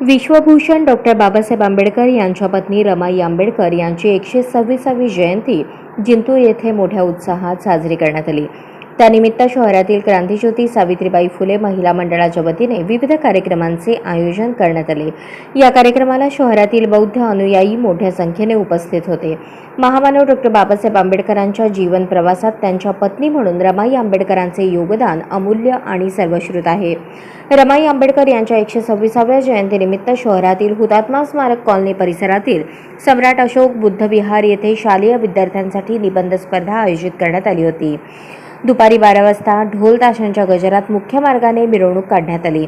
Vishwabhushan doctor Babasaheb Ambedkar यांच्या पत्नी रमाई आंबेडकर यांची एकशे सव्वीसावी जयंती जिंतूर येथे मोठ्या उत्साहात साजरी करण्यात आली. त्यानिमित्त शहरातील क्रांतीज्योती सावित्रीबाई फुले महिला मंडळाच्या वतीने विविध कार्यक्रमांचे आयोजन करण्यात आले. या कार्यक्रमाला शहरातील बौद्ध अनुयायी मोठ्या संख्येने उपस्थित होते. महामानव डॉक्टर बाबासाहेब आंबेडकरांच्या जीवन प्रवासात त्यांच्या पत्नी म्हणून रमाई आंबेडकरांचे योगदान अमूल्य आणि सर्वश्रुत आहे. रमाई आंबेडकर यांच्या एकशे सव्वीसाव्या जयंतीनिमित्त शहरातील हुतात्मा स्मारक कॉलनी परिसरातील सम्राट अशोक बुद्ध विहार येथे शालेय विद्यार्थ्यांसाठी निबंध स्पर्धा आयोजित करण्यात आली होती. दुपारी बारा वाजता ढोल ताशांच्या गजरात मुख्य मार्गाने मिरवणूक काढण्यात आली.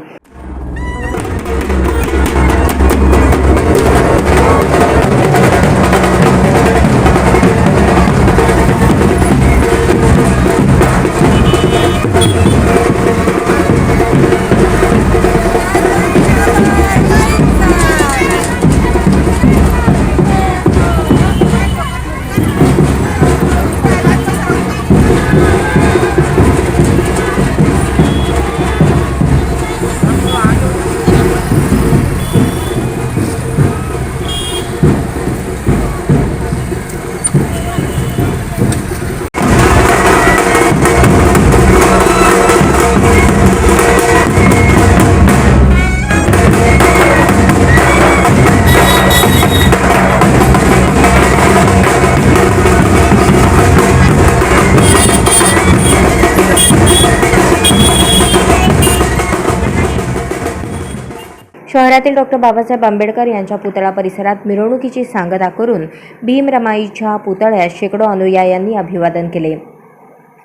शहरातील डॉक्टर बाबासाहेब आंबेडकर यांच्या पुतळा परिसरात मिरवणुकीची सांगता करून भीमरमाईच्या पुतळ्यास शेकडो अनुयायांनी अभिवादन केले.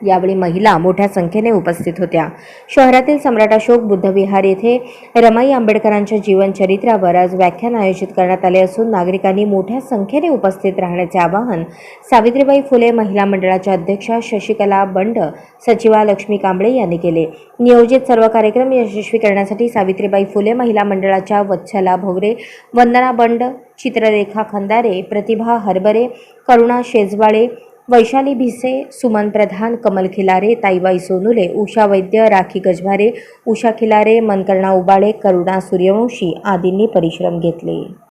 यावेळी महिला मोठ्या संख्येने उपस्थित होत्या. शहरातील सम्राट अशोक बुद्धविहार येथे रमाई आंबेडकरांच्या जीवनचरित्रावर आज व्याख्यान आयोजित करण्यात आले असून नागरिकांनी मोठ्या संख्येने उपस्थित राहण्याचे आवाहन सावित्रीबाई फुले महिला मंडळाच्या अध्यक्षा शशिकला बंड सचिवा लक्ष्मी कांबळे यांनी केले. नियोजित सर्व कार्यक्रम यशस्वी करण्यासाठी सावित्रीबाई फुले महिला मंडळाच्या वत्सला भोवरे वंदना बंड चित्ररेखा खंदारे प्रतिभा हरबरे करुणा शेजवाळे वैशाली भिसे सुमन प्रधान कमल खिलारे ताईबाई सोनुले उषा वैद्य राखी गजभारे उषा खिलारे मनकर्णा उबाळे करुणा सूर्यवंशी आदींनी परिश्रम घेतले.